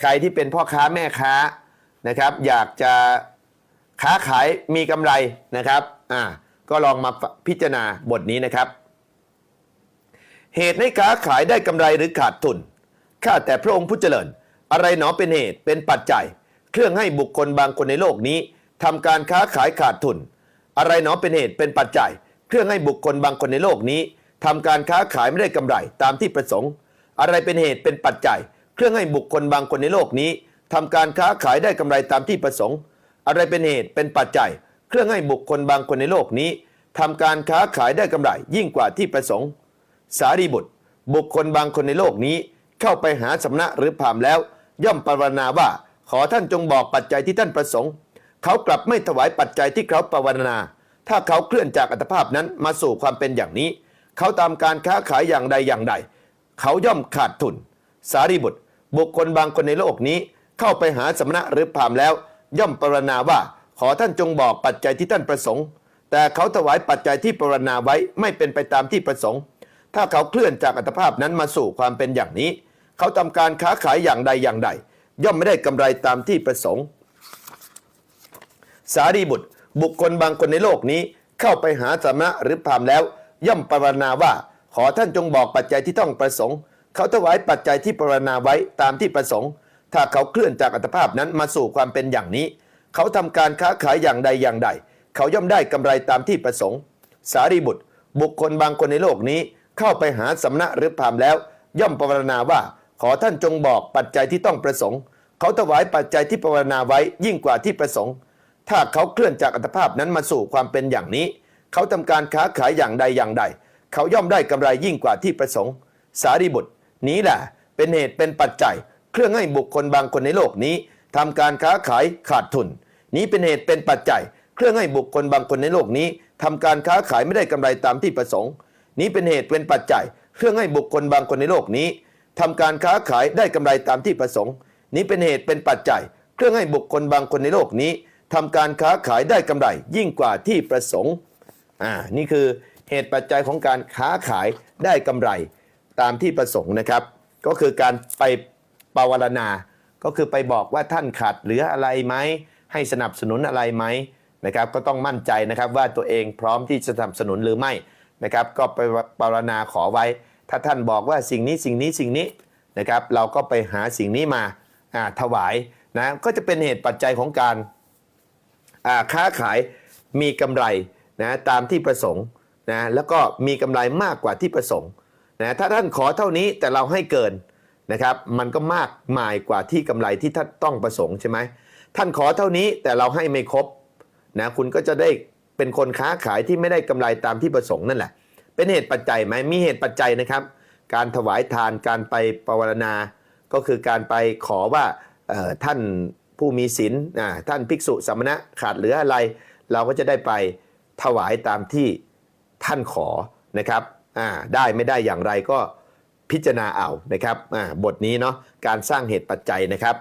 ใครที่เป็นพ่อค้าแม่ค้านะครับ อยากจะค้าขายมีกำไรนะครับอ่าก็ลองมาพิจารณาบทนี้นะครับ เหตุให้ค้าขายได้กำไรหรือขาดทุน ข้าแต่พระองค์ผู้เจริญ อะไรหนอเป็นเหตุเป็นปัจจัย เครื่องให้บุคคลบางคนในโลกนี้ทำการค้าขายขาดทุน อะไรหนอเป็นเหตุเป็นปัจจัย เครื่องให้บุคคลบางคนในโลกนี้ทำการค้าขายไม่ได้กำไรตามที่ประสงค์ อะไรเป็นเหตุเป็นปัจจัย เครื่องให้บุคคลบางคนในโลกนี้ทำการค้าขายได้กำไรตามที่ประสงค์ อะไรเป็นเหตุเป็นปัจจัย เครื่องให้บุคคลบางคนในโลกนี้ทำการค้าขายได้กำไรยิ่งกว่าที่ประสงค์ สารีบุตร บุคคลบางคนในโลกนี้ เข้าไปหาสำนักหรือพามแล้ว ย่อมปรารนาว่า ขอท่านจงบอกปัจจัยที่ท่านประสงค์ เขากลับไม่ถวายปัจจัยที่เขาปรารนา ถ้าเขาเคลื่อนจากอัตภาพนั้นมาสู่ความเป็นอย่างนี้ เขาตามการค้าขายอย่างใดอย่างใด เขาย่อมขาดทุน สารีบุตร บุคคลบางคนในโลกนี้ เข้าไปหาสำนักหรือพราหมณ์แล้ว ย่อมปรารถนาว่าขอท่านจงบอกปัจจัยที่ท่านประสงค์ แต่เขาถวายปัจจัยที่ปรารถนาไว้ไม่เป็นไปตามที่ประสงค์ ถ้าเขาเคลื่อนจากอัตภาพนั้นมาสู่ความเป็นอย่างนี้ เขาทำการค้าขายอย่างใดอย่างใด ย่อมไม่ได้กำไรตามที่ประสงค์ สารีบุตร บุคคลบางคนในโลกนี้ เข้าไปหาสมณะหรือพราหมณ์แล้ว ย่อมปรารถนาว่า ขอท่านจงบอกปัจจัยที่ต้องประสงค์ เขาถวายปัจจัยที่ปรารถนาไว้ตามที่ประสงค์ ถ้าเขาเคลื่อนจากอัตภาพนั้นมาสู่ความเป็นอย่างนี้ เขาทำการค้าขายอย่างใดอย่างใด เขาย่อมได้กำไรตามที่ประสงค์ สารีบุตร บุคคลบางคนในโลกนี้เข้าไปหาสำนักหรือพราหมณ์แล้ว ย่อมปรารถนาว่าขอท่านจงบอกปัจจัยที่ต้องประสงค์ เขาถวายปัจจัยที่ปรารถนาไว้ยิ่งกว่าที่ประสงค์ ถ้าเขาเคลื่อนจากอัตภาพนั้นมาสู่ความเป็นอย่างนี้ เขาทำการค้าขายอย่างใดอย่างใด เขาย่อมได้กำไรยิ่งกว่าที่ประสงค์ สารีบุตร นี้แหละเป็นเหตุเป็นปัจจัย เครื่องให้บุคคลบางคนในโลกนี้ทำการค้าขายขาดทุน นี้เป็นเหตุเป็นปัจจัย เครื่องให้บุคคลบางคนในโลกนี้ทำการค้าขายไม่ได้กำไรตามที่ประสงค์ นี้เป็นเหตุเป็นปัจจัย เครื่องให้บุคคลบางคนในโลกนี้ทำการค้าขายได้กำไรตามที่ประสงค์ นี้เป็นเหตุเป็นปัจจัย เครื่องให้บุคคลบางคนในโลกนี้ทำการค้าขายได้กำไร ยิ่งกว่าที่ประสงค์อ่านี่คือเหตุปัจจัยของการค้าขายได้กำไร ตามที่ประสงค์นะครับ ก็คือการไปปวารณา ก็คือไปบอกว่าท่านขาดเหลืออะไรไหม ให้สนับสนุนอะไรไหมนะครับ ก็ต้องมั่นใจนะครับว่าตัวเองพร้อมที่จะสนับสนุนหรือไม่นะครับ ก็ไปปรารณาขอไว้ ถ้าท่านบอกว่าสิ่งนี้สิ่งนี้สิ่งนี้นะครับ เราก็ไปหาสิ่งนี้มาอ่าถวายนะก็จะเป็นเหตุปัจจัยของการอ่าค้าขายมีกำไรนะตามที่ประสงค์นะแล้วก็มีกำไรมากกว่าที่ประสงค์ นะถ้าท่านขอเท่านี้แต่เราให้เกินนะครับ มันก็มากมายกว่าที่กำไรที่ท่านต้องประสงค์ใช่ไหมท่านขอเท่านี้แต่เราให้ไม่ครบนะคุณก็จะได้เป็นคนค้าขายที่ไม่ได้กำไรตามที่ประสงค์นั่นแหละ เป็นเหตุปัจจัยไหมมีเหตุปัจจัยนะครับ การถวายทานการไปปวารณา ก็คือการไปขอว่าท่านผู้มีศีลท่านภิกษุสมณะขาดเหลืออะไร เราก็จะได้ไปถวายตามที่ท่านขอนะครับ อ่าได้ไม่ได้อย่างไรก็พิจารณาเอานะครับอ่าบทนี้เนาะการสร้างเหตุปัจจัยนะครับ